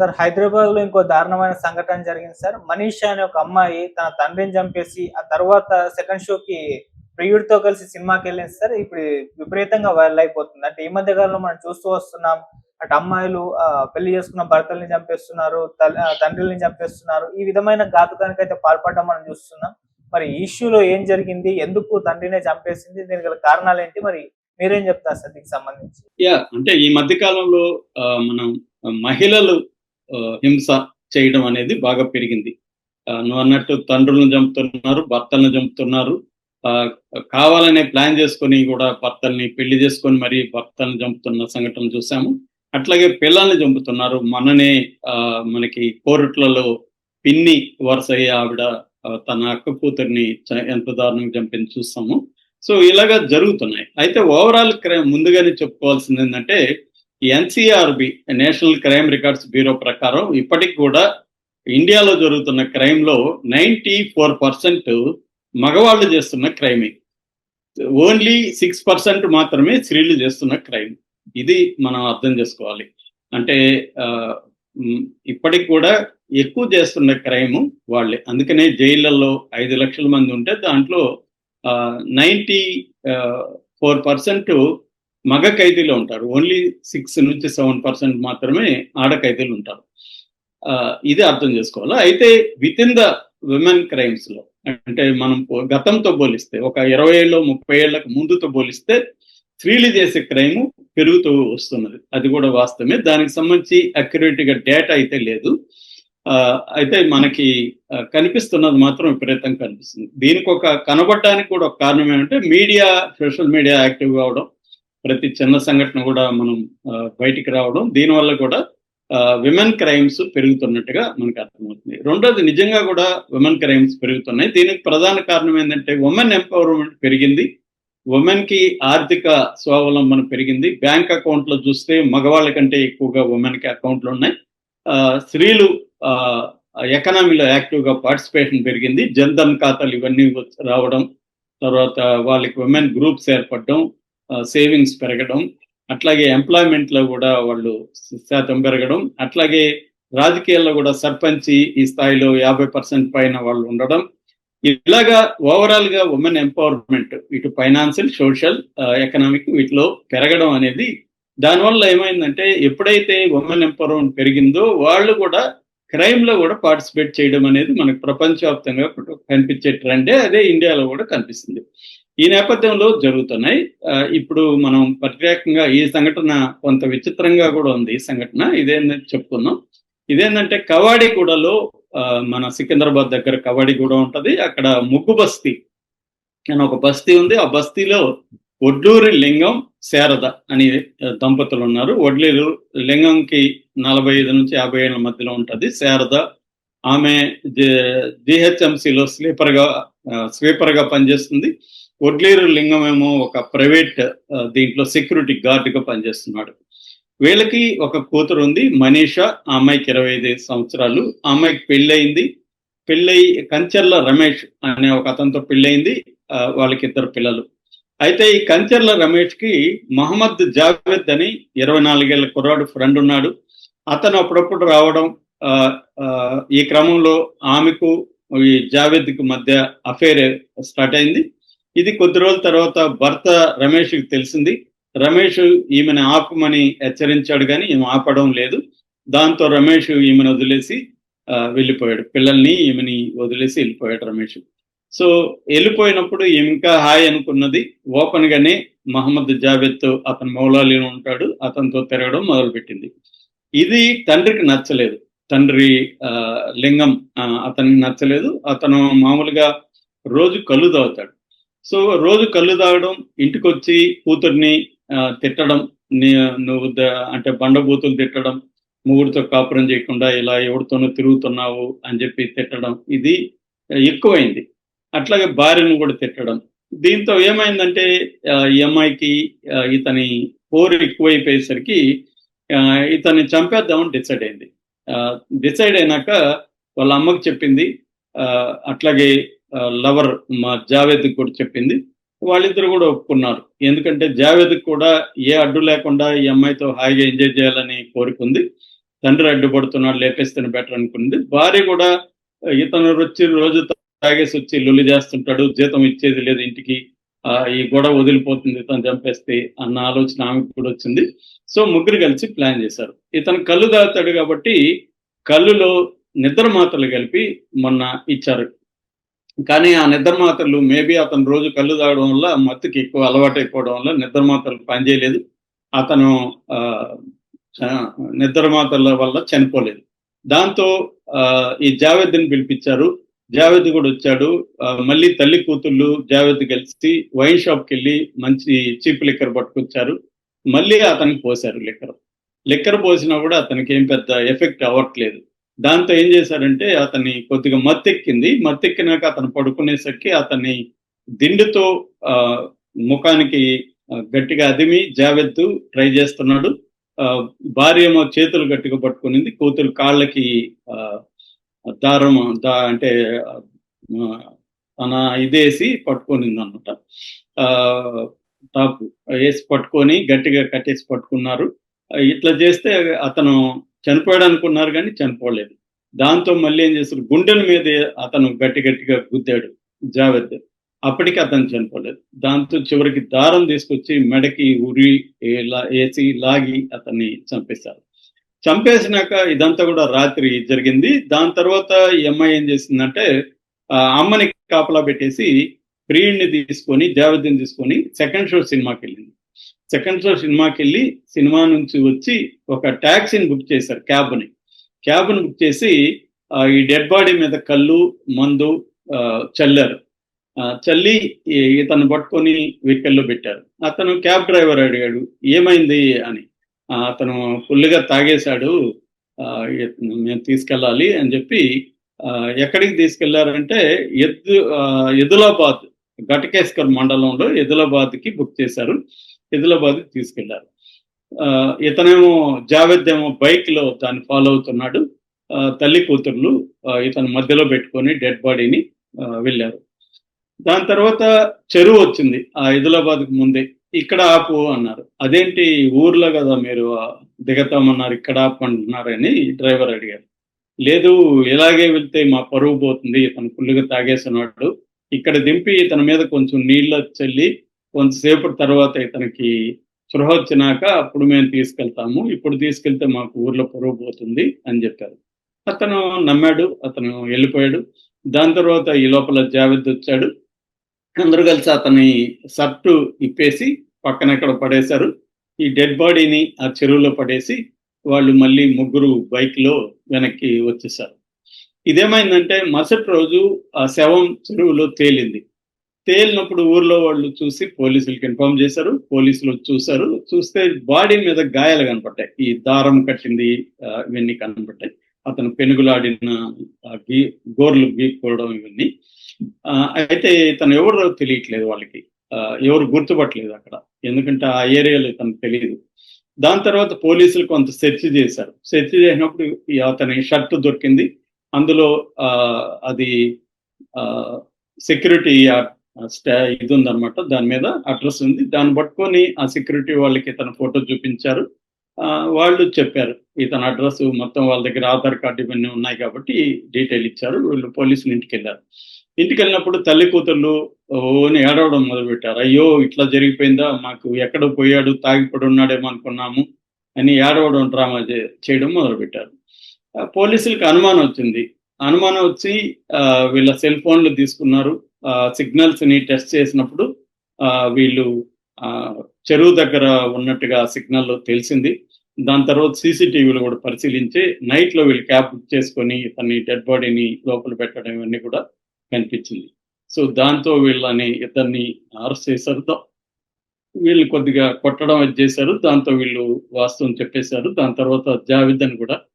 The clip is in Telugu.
సార్ హైదరాబాద్లో ఇంకో దారుణమైన సంఘటన జరిగింది సార్. మనీషా అనే ఒక అమ్మాయి తన తండ్రిని చంపేసి ఆ తర్వాత సెకండ్ షోకి ప్రియుడితో కలిసి సినిమాకి వెళ్ళింది సార్. ఇప్పుడు విపరీతంగా వైరల్ అయిపోతుంది. అంటే ఈ మధ్య కాలంలో మనం చూస్తూ వస్తున్నాం అటు అమ్మాయిలు పెళ్ళి చేసుకున్న భర్తల్ని చంపేస్తున్నారు తండ్రిని చంపేస్తున్నారు. ఈ విధమైన ఘాతుకానికి అయితే పాల్పడడం మనం చూస్తున్నాం. మరి ఈ ఇష్యూలో ఏం జరిగింది? ఎందుకు తండ్రినే చంపేసింది? దీనికి గల కారణాలు ఏంటి? మరి మీరేం చెప్తారు సార్ దీనికి సంబంధించి? యా అంటే ఈ మధ్య కాలంలో మనం మహిళలు హింస చేయడం అనేది బాగా పెరిగింది. ఆ, నువ్వు అన్నట్టు తండ్రులను చంపుతున్నారు భర్తలను చంపుతున్నారు. ఆ, కావాలనే ప్లాన్ చేసుకొని కూడా భర్తల్ని పెళ్ళి చేసుకొని మరి భర్తలను చంపుతున్న సంఘటన చూసాము. అట్లాగే పిల్లల్ని చంపుతున్నారు. మననే ఆ, మనకి కోరుట్లలో పిన్ని వరుస ఆవిడ తన అక్క కూతుర్ని ఎంత దారుణంగా చంపింది చూస్తాము సో ఇలాగా జరుగుతున్నాయి. అయితే ఓవరాల్ ముందుగానే చెప్పుకోవాల్సింది ఏంటంటే NCRB national crime records bureau ప్రకారం ఇప్పటికి కూడా ఇండియాలో జరుగుతున్న క్రైమ్లో నైంటీ ఫోర్ పర్సెంట్ మగవాళ్ళు చేస్తున్న క్రైమే. ఓన్లీ సిక్స్ పర్సెంట్ మాత్రమే స్త్రీలు చేస్తున్న క్రైమ్. ఇది మనం అర్థం చేసుకోవాలి. అంటే ఇప్పటికి కూడా ఎక్కువ చేస్తున్న క్రైమ్ వాళ్ళే. అందుకనే జైళ్ళల్లో ఐదు లక్షల మంది ఉంటే దాంట్లో నైంటీ ఫోర్ పర్సెంట్ మగ ఖైదీలు ఉంటారు. ఓన్లీ సిక్స్ నుంచి సెవెన్ పర్సెంట్ మాత్రమే ఆడ ఖైదీలు ఉంటారు. ఆ, ఇది అర్థం చేసుకోవాలి? అయితే విత్ ఇన్ ద విమెన్ క్రైమ్స్లో అంటే మనం గతంతో పోలిస్తే ఒక ఇరవై ఏళ్ళు ముప్పై ఏళ్ళకు ముందుతో పోలిస్తే స్త్రీలు చేసే క్రైమ్ పెరుగుతూ వస్తున్నది. అది కూడా వాస్తవమే. దానికి సంబంధించి అక్యురేట్గా డేటా అయితే లేదు. ఆ, అయితే మనకి కనిపిస్తున్నది మాత్రం విపరీతంగా కనిపిస్తుంది. దీనికి ఒక కనబడటానికి కూడా ఒక కారణం ఏంటంటే మీడియా సోషల్ మీడియా యాక్టివ్ కావడం ప్రతి చిన్న సంఘటన కూడా మనం బయటికి రావడం దీనివల్ల కూడా విమెన్ క్రైమ్స్ పెరుగుతున్నట్టుగా మనకు అర్థమవుతుంది. రెండోది నిజంగా కూడా విమెన్ క్రైమ్స్ పెరుగుతున్నాయి. దీనికి ప్రధాన కారణం ఏంటంటే ఉమెన్ ఎంపవర్మెంట్ పెరిగింది. ఉమెన్కి ఆర్థిక స్వావలంబన పెరిగింది. బ్యాంక్ అకౌంట్లో చూస్తే మగవాళ్ళ కంటే ఎక్కువగా ఉమెన్కి అకౌంట్లు ఉన్నాయి. ఆ, స్త్రీలు ఎకనామీలో యాక్టివ్గా పార్టిసిపేషన్ పెరిగింది. జన్ధన్ ఖాతాలు ఇవన్నీ రావడం తర్వాత వాళ్ళకి ఉమెన్ గ్రూప్స్ ఏర్పడడం సేవింగ్స్ పెరగడం అట్లాగే ఎంప్లాయ్మెంట్లో కూడా వాళ్ళు శాతం పెరగడం అట్లాగే రాజకీయాల్లో కూడా సర్పంచి ఈ స్థాయిలో యాభై పర్సెంట్ పైన వాళ్ళు ఉండడం. ఇలాగా ఓవరాల్గా ఉమెన్ ఎంపవర్మెంట్ ఇటు ఫైనాన్షియల్ సోషల్ ఎకనామిక్ వీటిలో పెరగడం అనేది దానివల్ల ఏమైందంటే ఎప్పుడైతే ఉమెన్ ఎంపవర్మెంట్ పెరిగిందో వాళ్ళు కూడా క్రైమ్లో కూడా పార్టిసిపేట్ చేయడం అనేది మనకు ప్రపంచవ్యాప్తంగా కనిపించే ట్రెండే అదే ఇండియాలో కూడా కనిపిస్తుంది. ఈ నేపథ్యంలో జరుగుతున్నాయి. ఇప్పుడు మనం ప్రత్యేకంగా ఈ సంఘటన కొంత విచిత్రంగా కూడా ఉంది ఈ సంఘటన. ఇదేంటంటే చెప్పుకుందాం. ఇదేంటంటే కవాడిగూడలో మన సికింద్రాబాద్ దగ్గర కవాడిగూడ ఉంటది. అక్కడ ముగ్గు బస్తీ. అని ఒక బస్తీ ఉంది. ఆ బస్తీలో ఒడ్లూరి లింగం శారద అని దంపతులు ఉన్నారు. ఒడ్లూరు లింగంకి నలభై ఐదు నుంచి యాభై ఏళ్ళ మధ్యలో ఉంటది. శారద ఆమె జిహెచ్ఎంసీలో స్లీపర్గా స్వీపర్గా పనిచేస్తుంది. ఒడ్లేరు లింగమేమో ఒక ప్రైవేట్ దీంట్లో సెక్యూరిటీ గార్డ్గా పనిచేస్తున్నాడు. వీళ్ళకి ఒక కూతురు ఉంది మనీషా. ఆ అమ్మాయికి ఇరవై ఐదు సంవత్సరాలు. ఆ అమ్మాయికి పెళ్ళయింది. పెళ్ళై కంచర్ల రమేష్ అనే ఒక అతనితో పెళ్ళయింది. వాళ్ళకి ఇద్దరు పిల్లలు. అయితే ఈ కంచర్ల రమేష్కి మహమ్మద్ జావేద్ అని ఇరవై నాలుగేళ్ళ కుర్రాడు ఫ్రెండ్ ఉన్నాడు. అతను అప్పుడప్పుడు రావడం ఆ, ఈ క్రమంలో ఆమెకు ఈ జావేద్కి మధ్య అఫేర్ స్టార్ట్ అయింది. ఇది కొద్ది రోజుల తర్వాత భర్త రమేష్కి తెలిసింది. రమేష్ ఈమెను ఆపమని హెచ్చరించాడు కానీ ఈమె ఆపడం లేదు. దాంతో రమేష్ ఈమెను వదిలేసి వెళ్ళిపోయాడు. పిల్లల్ని ఈమెని వదిలేసి వెళ్ళిపోయాడు రమేష్. సో వెళ్ళిపోయినప్పుడు ఈమె ఇంకా హాయ్ అనుకున్నది. ఓపెన్ గానే మహమ్మద్ జావేద్ అతను మౌలాలీలో ఉంటాడు. అతనితో తిరగడం మొదలుపెట్టింది. ఇది తండ్రికి నచ్చలేదు. తండ్రి ఆ, లింగం అతనికి నచ్చలేదు. అతను మామూలుగా రోజు కళ్ళు తాగుతాడు సో రోజు కళ్ళు తాగడం ఇంటికి వచ్చి కూతుర్ని ఆ, తిట్టడం నువ్వు అంటే బండబూతులు తిట్టడం మూగుడితో కాపురం చేయకుండా ఇలా ఎవరితోనో తిరుగుతున్నావు అని చెప్పి తిట్టడం ఇది ఎక్కువైంది. అట్లాగే భార్యను కూడా తిట్టడం. దీంతో ఏమైందంటే ఈ అమ్మాయికి ఇతని పోరు ఎక్కువైపోయేసరికి ఇతన్ని చంపేద్దామని డిసైడ్ అయింది. డిసైడ్ అయినాక వాళ్ళ అమ్మకి చెప్పింది ఆ, అట్లాగే లవర్ మా జావేద్కి కూడా చెప్పింది. వాళ్ళిద్దరు కూడా ఒప్పుకున్నారు. ఎందుకంటే జావేద్కి కూడా ఏ అడ్డు లేకుండా ఈ అమ్మాయితో హాయిగా ఎంజాయ్ చేయాలని కోరుకుంది. తండ్రి అడ్డుపడుతున్నాడు లేపేస్తేనే బెటర్ అనుకుంది. భార్య కూడా ఇతను వచ్చి రోజు తాగేసి వచ్చి లొల్లి చేస్తుంటాడు జీతం ఇచ్చేది లేదు ఇంటికి. ఆ, ఈ గొడవ వదిలిపోతుంది ఇతను చంపేస్తే అన్న ఆలోచన ఆమెకు కూడా వచ్చింది. సో ముగ్గురు కలిసి ప్లాన్ చేశారు. ఇతను కళ్ళు తాగుతాడు కాబట్టి కళ్ళులో నిద్ర మాత్రలు కలిపి మొన్న ఇచ్చారు. కానీ ఆ నిద్ర మాత్రలు మేబీ అతను రోజు కళ్ళు తాగడం వల్ల మత్తుకి ఎక్కువ అలవాటు అయిపోవడం వల్ల నిద్ర మాత్రలు పనిచేయలేదు. అతను ఆ, నిద్ర మాత్రల వల్ల చనిపోలేదు. దాంతో ఆ, ఈ జావేద్ని పిలిపించారు. జావేద్ కూడా వచ్చాడు. మళ్ళీ తల్లి కూతుళ్ళు జావేద్ కలిసి వైన్ షాప్కి వెళ్ళి మంచి చీప్ లిక్కర్ పట్టుకొచ్చారు. మళ్ళీ అతనికి పోశారు లిక్కర్. లిక్కర్ పోసినా కూడా అతనికి ఏం పెద్ద ఎఫెక్ట్ అవ్వట్లేదు. దాంతో ఏం చేశారంటే అతన్ని కొద్దిగా మత్తెక్కింది. మత్తెక్కినాక అతను పడుకునేసరికి అతన్ని దిండుతో ఆ, ముఖానికి గట్టిగా అదిమి జావెత్తు ట్రై చేస్తున్నాడు. ఆ, భార్య ఏమో చేతులు గట్టిగా పట్టుకునింది కూతురు కాళ్ళకి ఆ, దారం దా అంటే తన ఇదేసి పట్టుకునింది అనమాట టాప్ వేసి పట్టుకొని గట్టిగా కట్టేసి పట్టుకున్నారు. ఇట్లా చేస్తే అతను చనిపోయాడు అనుకున్నారు కానీ చనిపోలేదు. దాంతో మళ్ళీ ఏం చేశారు గుండెల మీద అతను గట్టి గట్టిగా గుద్దాడు జావేద్ అప్పటికి అతను చనిపోలేదు. దాంతో చివరికి దారం తీసుకొచ్చి మెడకి ఉరి వేసి లాగి అతన్ని చంపేశారు. చంపేసినాక ఇదంతా కూడా రాత్రి జరిగింది. దాని తర్వాత ఈ అమ్మాయి ఏం చేసిందంటే ఆ అమ్మని కాపలా పెట్టేసి ప్రియుడిని తీసుకొని జావేద్ని తీసుకొని సెకండ్ షో సినిమాకి వెళ్ళింది సెకండ్ షో సినిమాకి వెళ్ళి సినిమా నుంచి వచ్చి ఒక ట్యాక్సీని బుక్ చేశారు క్యాబ్ని. క్యాబ్ని బుక్ చేసి ఈ డెడ్ బాడీ మీద కళ్ళు మందు ఆ, చల్లారు. ఆ, చల్లి ఇతను పట్టుకొని వెహికల్లో పెట్టారు. అతను క్యాబ్ డ్రైవర్ అడిగాడు ఏమైంది? అని. అతను ఫుల్గా తాగేశాడు ఆ, మేము తీసుకెళ్ళాలి అని చెప్పి ఎక్కడికి తీసుకెళ్ళారంటే ఎద్దు ఆ, ఎదులాబాద్ ఘటకేశ్వర్ మండలంలో ఎదిలాబాద్కి బుక్ చేశారు. ఎదిలాబాద్ తీసుకెళ్ళారు. ఆ, ఇతనేమో జావేద్ ఏమో బైక్లో దాన్ని ఫాలో అవుతున్నాడు. ఆ, తల్లి కూతుర్లు ఇతను మధ్యలో పెట్టుకొని డెడ్ బాడీని వెళ్ళారు. దాని తర్వాత చెరువు వచ్చింది. ఆ ఎదిలాబాద్కు ముందే ఇక్కడ ఆపు అన్నారు. అదేంటి ఊర్లో కదా మీరు దిగతామన్నారు ఇక్కడ ఆపంటున్నారని డ్రైవర్ అడిగారు. లేదు ఇలాగే వెళ్తే మా పరువు పోతుంది ఇతను ఫుల్గా తాగేస్తున్నాడు ఇక్కడ దింపి ఇతని మీద కొంచెం నీళ్ళు చల్లి కొంతసేపటి తర్వాత ఇతనికి స్పృహ వచ్చినాక అప్పుడు మేము తీసుకెళ్తాము. ఇప్పుడు తీసుకెళ్తే మాకు ఊర్లో పొరుగు పోతుంది అని చెప్పారు. అతను నమ్మాడు అతను వెళ్ళిపోయాడు. దాని తర్వాత ఈ లోపల జావేద్ వచ్చాడు. అందరూ కలిసి అతని సర్టు ఇప్పేసి పక్కన ఎక్కడ పడేశారు. ఈ డెడ్ బాడీని ఆ చెరువులో పడేసి వాళ్ళు మళ్ళీ ముగ్గురు బైక్లో వెనక్కి వచ్చేసారు ఇదేమైందంటే మరుసటి రోజు ఆ శవం చెరువులో తేలింది. తేలినప్పుడు ఊర్లో వాళ్ళు చూసి పోలీసులకి ఇన్ఫార్మ్ చేశారు. పోలీసులు చూశారు. చూస్తే బాడీ మీద గాయాలు కనపడ్డాయి. ఈ దారం కట్టింది ఇవన్నీ కనపడ్డాయి. అతను పెనుగులాడిన గీ గోర్లు గీక్కోవడం ఇవన్నీ. ఆ, అయితే తను ఎవరో తెలియట్లేదు వాళ్ళకి. ఎవరు గుర్తుపట్టలేదు అక్కడ. ఎందుకంటే ఆ ఏరియాలో ఇతను తెలియదు. దాని తర్వాత పోలీసులు కొంత సెర్చ్ చేశారు. సెర్చ్ చేసినప్పుడు అతని షర్ట్ దొరికింది. అందులో ఆ, అది సెక్యూరిటీ స్టా ఇది ఉందన్నమాట దాని మీద అడ్రస్ ఉంది. దాన్ని పట్టుకొని ఆ సెక్యూరిటీ వాళ్ళకి తన ఫోటో చూపించారు. ఆ, వాళ్ళు చెప్పారు ఇతని అడ్రస్ మొత్తం వాళ్ళ దగ్గర ఆధార్ కార్డు ఇవన్నీ ఉన్నాయి కాబట్టి డీటెయిల్ ఇచ్చారు. వీళ్ళు పోలీసులు ఇంటికి వెళ్ళారు ఇంటికి వెళ్ళినప్పుడు తల్లి కూతుర్లు ఓని ఏడవడం మొదలుపెట్టారు. అయ్యో ఇట్లా జరిగిపోయిందా? మాకు ఎక్కడ పోయాడు? తాగిపడి ఉన్నాడేమో అనుకున్నాము అని ఏడవడం డ్రామా చేయడం మొదలుపెట్టారు. పోలీసులకు అనుమానం వచ్చింది. అనుమానం వచ్చి ఆ, వీళ్ళ సెల్ ఫోన్లు తీసుకున్నారు. సిగ్నల్స్ని టెస్ట్ చేసినప్పుడు ఆ, వీళ్ళు ఆ, చెరువు దగ్గర ఉన్నట్టుగా సిగ్నల్ తెలిసింది. దాని తర్వాత సీసీటీవీలు కూడా పరిశీలించి నైట్లో వీళ్ళు క్యాబ్ బుక్ చేసుకొని తన డెడ్ బాడీని లోపల పెట్టడం ఇవన్నీ కూడా కనిపించింది. సో దాంతో వీళ్ళని ఇద్దరిని అరెస్ట్ చేశారు. వీళ్ళు కొద్దిగా కొట్టడం చేశారు. దాంతో వీళ్ళు వాస్తవం చెప్పేశారు. దాని తర్వాత జావేద్ అని కూడా